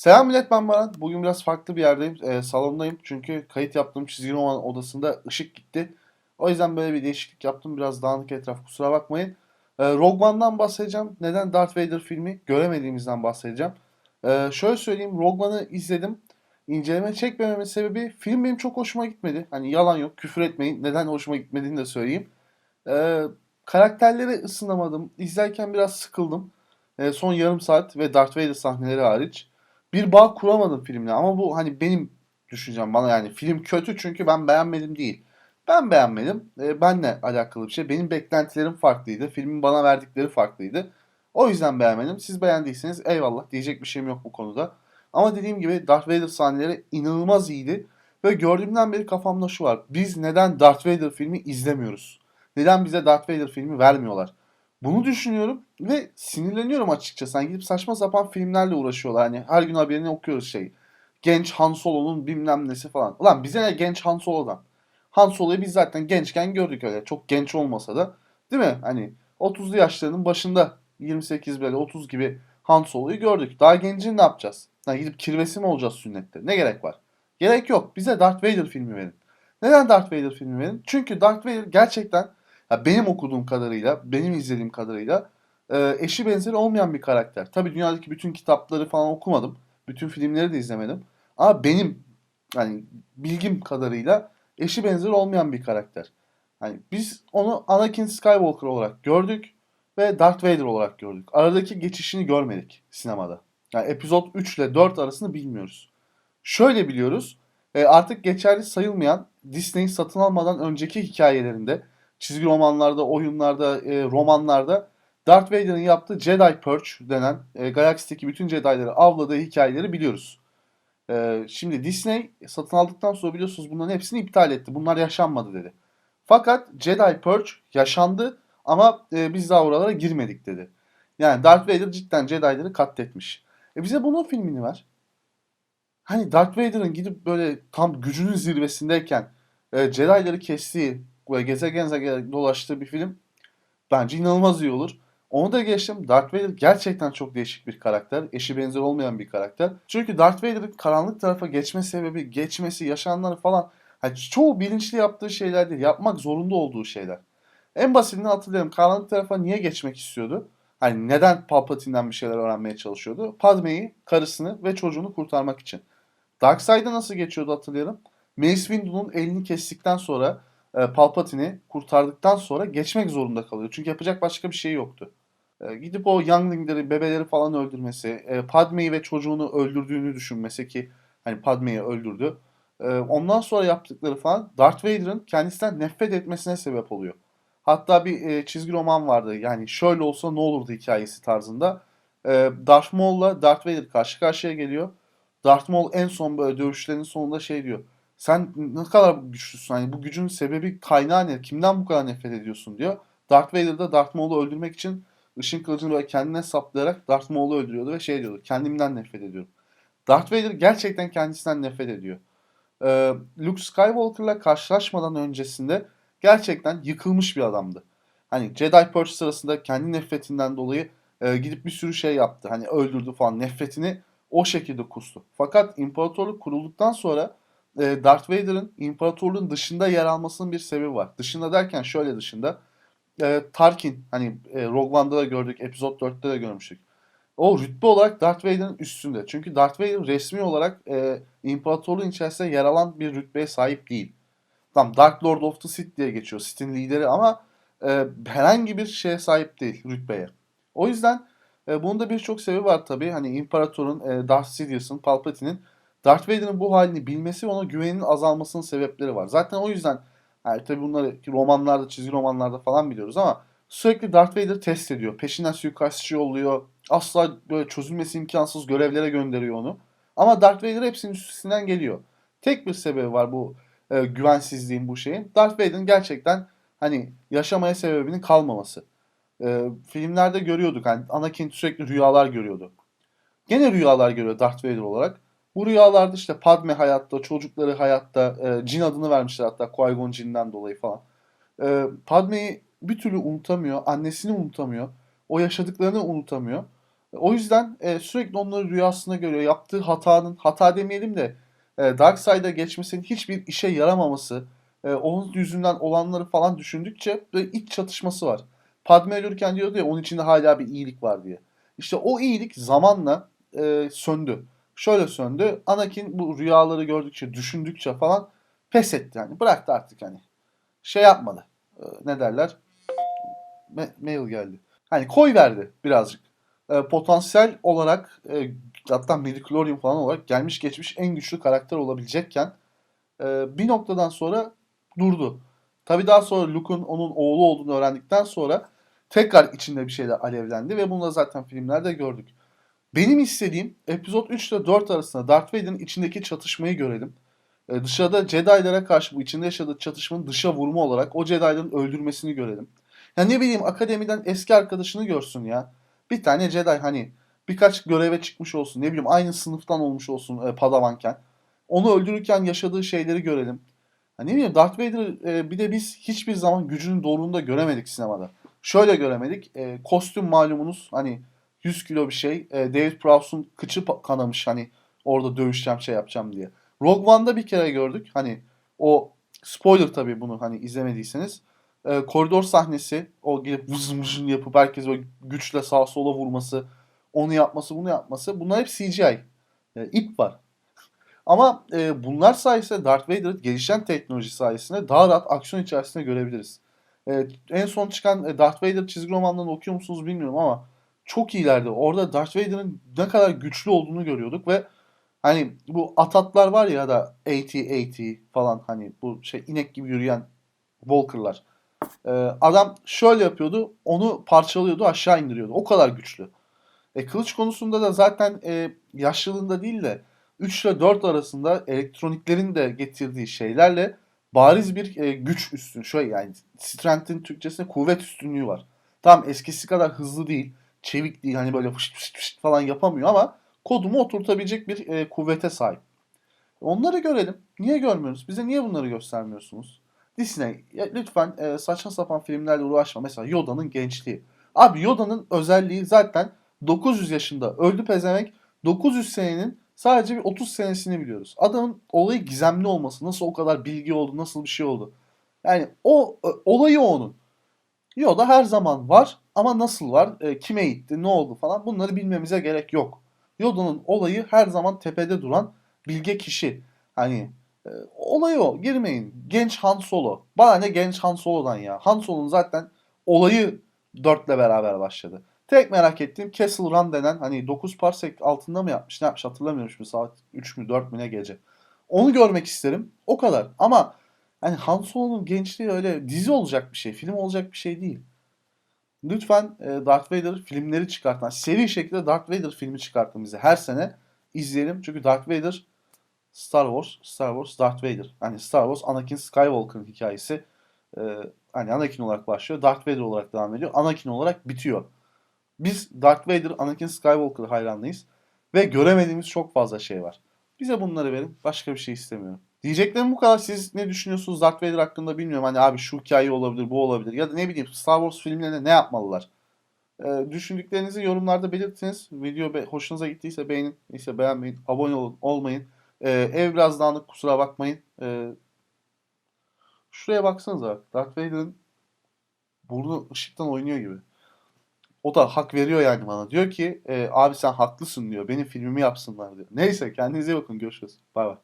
Selam millet ben Baran. Bugün biraz farklı bir yerdeyim. Ee, salondayım. Çünkü kayıt yaptığım çizgi roman odasında ışık gitti. O yüzden böyle bir değişiklik yaptım. Biraz dağınık etraf kusura bakmayın. Ee, Rogue One'dan bahsedeceğim. Neden Darth Vader filmi göremediğimizden bahsedeceğim. Ee, şöyle söyleyeyim. Rogue One'ı izledim. İnceleme çekmememin sebebi film benim çok hoşuma gitmedi. Hani yalan yok küfür etmeyin. Neden hoşuma gitmediğini de söyleyeyim. Ee, karakterlere ısınamadım. İzlerken biraz sıkıldım. Ee, son yarım saat ve Darth Vader sahneleri hariç bir bağ kuramadım filmle ama bu hani benim düşüncem bana yani film kötü çünkü ben beğenmedim değil. Ben beğenmedim. E, benle alakalı bir şey. Benim beklentilerim farklıydı. Filmin bana verdikleri farklıydı. O yüzden beğenmedim. Siz beğendiyseniz eyvallah diyecek bir şeyim yok bu konuda. Ama dediğim gibi Darth Vader sahneleri inanılmaz iyiydi. Ve gördüğümden beri kafamda şu var. Biz neden Darth Vader filmi izlemiyoruz? Neden bize Darth Vader filmi vermiyorlar? Bunu düşünüyorum ve sinirleniyorum açıkçası. Hani gidip saçma sapan filmlerle uğraşıyorlar. Hani her gün haberini okuyoruz şey. Genç Han Solo'nun bilmem nesi falan. Ulan bize ne genç Han Solo'dan? Han Solo'yu biz zaten gençken gördük öyle. Çok genç olmasa da. Değil mi? Hani 30'lu yaşlarının başında 28 böyle 30 gibi Han Solo'yu gördük. Daha gencini ne yapacağız? Hani gidip kirvesi mi olacağız sünnette? Ne gerek var? Gerek yok. Bize Darth Vader filmi verin. Neden Darth Vader filmi verin? Çünkü Darth Vader gerçekten ya benim okuduğum kadarıyla, benim izlediğim kadarıyla e, eşi benzeri olmayan bir karakter. Tabii dünyadaki bütün kitapları falan okumadım. Bütün filmleri de izlemedim. Ama benim hani bilgim kadarıyla eşi benzeri olmayan bir karakter. Hani biz onu Anakin Skywalker olarak gördük ve Darth Vader olarak gördük. Aradaki geçişini görmedik sinemada. Yani epizod 3 ile 4 arasını bilmiyoruz. Şöyle biliyoruz. e, artık geçerli sayılmayan Disney'in satın almadan önceki hikayelerinde çizgi romanlarda, oyunlarda, e, romanlarda Darth Vader'ın yaptığı Jedi Purge denen e, galaksideki bütün Jedi'ları avladığı hikayeleri biliyoruz. E, şimdi Disney satın aldıktan sonra biliyorsunuz bunların hepsini iptal etti. Bunlar yaşanmadı dedi. Fakat Jedi Purge yaşandı ama e, biz daha oralara girmedik dedi. Yani Darth Vader cidden Jedi'ları katletmiş. E bize bunun filmini ver. Hani Darth Vader'ın gidip böyle tam gücünün zirvesindeyken e, Jedi'ları kestiği gezegen gezegen dolaştığı bir film bence inanılmaz iyi olur. Onu da geçtim. Darth Vader gerçekten çok değişik bir karakter. Eşi benzer olmayan bir karakter. Çünkü Darth Vader'ın karanlık tarafa geçme sebebi, geçmesi, yaşananları falan hani çoğu bilinçli yaptığı şeyler değil. Yapmak zorunda olduğu şeyler. En basitinden hatırlıyorum. Karanlık tarafa niye geçmek istiyordu? Hani neden Palpatine'den bir şeyler öğrenmeye çalışıyordu? Padme'yi, karısını ve çocuğunu kurtarmak için. Darkseid'e nasıl geçiyordu hatırlayalım. Mace Windu'nun elini kestikten sonra e, Palpatine'i kurtardıktan sonra geçmek zorunda kalıyor. Çünkü yapacak başka bir şey yoktu. E, gidip o younglingleri, bebeleri falan öldürmesi, e, Padme'yi ve çocuğunu öldürdüğünü düşünmesi ki hani Padme'yi öldürdü. E, ondan sonra yaptıkları falan Darth Vader'ın kendisinden nefret etmesine sebep oluyor. Hatta bir e, çizgi roman vardı. Yani şöyle olsa ne olurdu hikayesi tarzında. E, Darth Maul'la Darth Vader karşı karşıya geliyor. Darth Maul en son böyle dövüşlerin sonunda şey diyor. Sen ne kadar güçlüsün? Hani bu gücün sebebi kaynağı ne? Kimden bu kadar nefret ediyorsun diyor. Darth Vader da Darth Maul'u öldürmek için ışın kılıcını böyle kendine saplayarak Darth Maul'u öldürüyordu ve şey diyordu. Kendimden nefret ediyorum. Darth Vader gerçekten kendisinden nefret ediyor. Ee, Luke Skywalker'la karşılaşmadan öncesinde gerçekten yıkılmış bir adamdı. Hani Jedi Purge sırasında kendi nefretinden dolayı e, gidip bir sürü şey yaptı. Hani öldürdü falan. Nefretini o şekilde kustu. Fakat imparatorluk kurulduktan sonra e, Darth Vader'ın imparatorluğun dışında yer almasının bir sebebi var. Dışında derken şöyle dışında. E, Tarkin hani e, Rogue One'da da gördük, Episode 4'te de görmüştük. O rütbe olarak Darth Vader'ın üstünde. Çünkü Darth Vader resmi olarak e, imparatorluğun içerisinde yer alan bir rütbeye sahip değil. Tam Dark Lord of the Sith diye geçiyor. Sith'in lideri ama e, herhangi bir şeye sahip değil rütbeye. O yüzden e, bunun da birçok sebebi var tabii. Hani imparatorun, e, Darth Sidious'ın, Palpatine'in Darth Vader'ın bu halini bilmesi ve ona güveninin azalmasının sebepleri var. Zaten o yüzden yani tabii bunları romanlarda, çizgi romanlarda falan biliyoruz ama sürekli Darth Vader test ediyor. Peşinden suikastçı yolluyor. Asla böyle çözülmesi imkansız görevlere gönderiyor onu. Ama Darth Vader hepsinin üstesinden geliyor. Tek bir sebebi var bu e, güvensizliğin bu şeyin. Darth Vader'ın gerçekten hani yaşamaya sebebinin kalmaması. E, filmlerde görüyorduk hani Anakin sürekli rüyalar görüyordu. Gene rüyalar görüyor Darth Vader olarak. Bu rüyalarda işte Padme hayatta, çocukları hayatta, e, Jin adını vermişler hatta Qui-Gon Jinn'den dolayı falan. E, Padme'yi bir türlü unutamıyor, annesini unutamıyor, o yaşadıklarını unutamıyor. O yüzden e, sürekli onları rüyasında görüyor. Yaptığı hatanın, hata demeyelim de e, Darkseid'e geçmesinin hiçbir işe yaramaması, e, onun yüzünden olanları falan düşündükçe böyle iç çatışması var. Padme ölürken diyordu ya onun içinde hala bir iyilik var diye. İşte o iyilik zamanla e, söndü. Şöyle söndü. Anakin bu rüyaları gördükçe, düşündükçe falan pes etti yani. Bıraktı artık hani. Şey yapmadı. E, ne derler? Ma- mail geldi. Hani koy verdi birazcık. E, potansiyel olarak e, hatta midichlorian falan olarak gelmiş geçmiş en güçlü karakter olabilecekken e, bir noktadan sonra durdu. Tabii daha sonra Luke'un onun oğlu olduğunu öğrendikten sonra tekrar içinde bir şeyler alevlendi ve bunu da zaten filmlerde gördük. Benim istediğim epizod 3 ile 4 arasında Darth Vader'ın içindeki çatışmayı görelim. E, dışarıda Jedi'lere karşı bu içinde yaşadığı çatışmanın dışa vurma olarak o Jedi'ların öldürmesini görelim. Ya ne bileyim akademiden eski arkadaşını görsün ya. Bir tane Jedi hani birkaç göreve çıkmış olsun. Ne bileyim aynı sınıftan olmuş olsun e, Padawanken. Onu öldürürken yaşadığı şeyleri görelim. Ha, ne bileyim Darth Vader e, bir de biz hiçbir zaman gücünün doğruluğunda göremedik sinemada. Şöyle göremedik. E, kostüm malumunuz hani 100 kilo bir şey. E, David Prowse'un kıçı kanamış hani orada dövüşeceğim şey yapacağım diye. Rogue One'da bir kere gördük. Hani o spoiler tabii bunu hani izlemediyseniz. E, koridor sahnesi o gelip vız vızın yapıp herkes böyle güçle sağa sola vurması, onu yapması, bunu yapması. Bunlar hep CGI. E, ip var. Ama e, bunlar sayesinde Darth Vader'ı gelişen teknoloji sayesinde daha rahat aksiyon içerisinde görebiliriz. E, en son çıkan e, Darth Vader çizgi romanlarını okuyor musunuz bilmiyorum ama çok iyilerdi. Orada Darth Vader'ın ne kadar güçlü olduğunu görüyorduk ve hani bu atatlar var ya da AT-AT falan hani bu şey inek gibi yürüyen Walker'lar. E, adam şöyle yapıyordu onu parçalıyordu aşağı indiriyordu. O kadar güçlü. E, kılıç konusunda da zaten e, yaşlılığında değil de 3 ile 4 arasında elektroniklerin de getirdiği şeylerle bariz bir e, güç üstün. Şöyle yani strength'in Türkçesinde kuvvet üstünlüğü var. Tamam eskisi kadar hızlı değil, çevik değil hani böyle fışt fışt fışt falan yapamıyor ama kodumu oturtabilecek bir e, kuvvete sahip. Onları görelim. Niye görmüyoruz? Bize niye bunları göstermiyorsunuz? Disney ya lütfen e, saçma sapan filmlerle uğraşma. Mesela Yoda'nın gençliği. Abi Yoda'nın özelliği zaten 900 yaşında öldü pezevenk. 900 senenin sadece bir 30 senesini biliyoruz. Adamın olayı gizemli olması, nasıl o kadar bilgi oldu, nasıl bir şey oldu. Yani o e, olayı onun. Yoda her zaman var ama nasıl var, e, kime gitti, ne oldu falan bunları bilmemize gerek yok. Yoda'nın olayı her zaman tepede duran bilge kişi. Hani e, olayı o. Girmeyin. Genç Han Solo. Bana ne genç Han Solo'dan ya. Han Solo'nun zaten olayı 4'le beraber başladı. Tek merak ettiğim Castle Run denen hani 9 parsek altında mı yapmış ne yapmış hatırlamıyorum şimdi saat 3 mü 4 mü ne gece. Onu görmek isterim. O kadar. Ama hani Han Solo'nun gençliği öyle dizi olacak bir şey, film olacak bir şey değil. Lütfen e, Darth Vader filmleri çıkartın. Seri şekilde Darth Vader filmi çıkartın bize. Her sene izleyelim. Çünkü Darth Vader Star Wars, Star Wars, Darth Vader. Hani Star Wars Anakin Skywalker'ın hikayesi. E, hani Anakin olarak başlıyor. Darth Vader olarak devam ediyor. Anakin olarak bitiyor. Biz Darth Vader, Anakin Skywalker hayranlıyız. Ve göremediğimiz çok fazla şey var. Bize bunları verin. Başka bir şey istemiyorum. Diyeceklerim bu kadar. Siz ne düşünüyorsunuz Darth Vader hakkında bilmiyorum. Hani abi şu hikaye olabilir, bu olabilir. Ya da ne bileyim Star Wars filmlerinde ne yapmalılar? Ee, düşündüklerinizi yorumlarda belirtiniz. Video be- hoşunuza gittiyse beğenin. Neyse beğenmeyin. Abone olun, olmayın. Ee, ev biraz dağınık kusura bakmayın. Ee, şuraya baksanıza. Darth Vader'ın burnu ışıktan oynuyor gibi. O da hak veriyor yani bana. Diyor ki e, abi sen haklısın diyor. Benim filmimi yapsınlar diyor. Neyse kendinize bakın. Görüşürüz. Bay bay.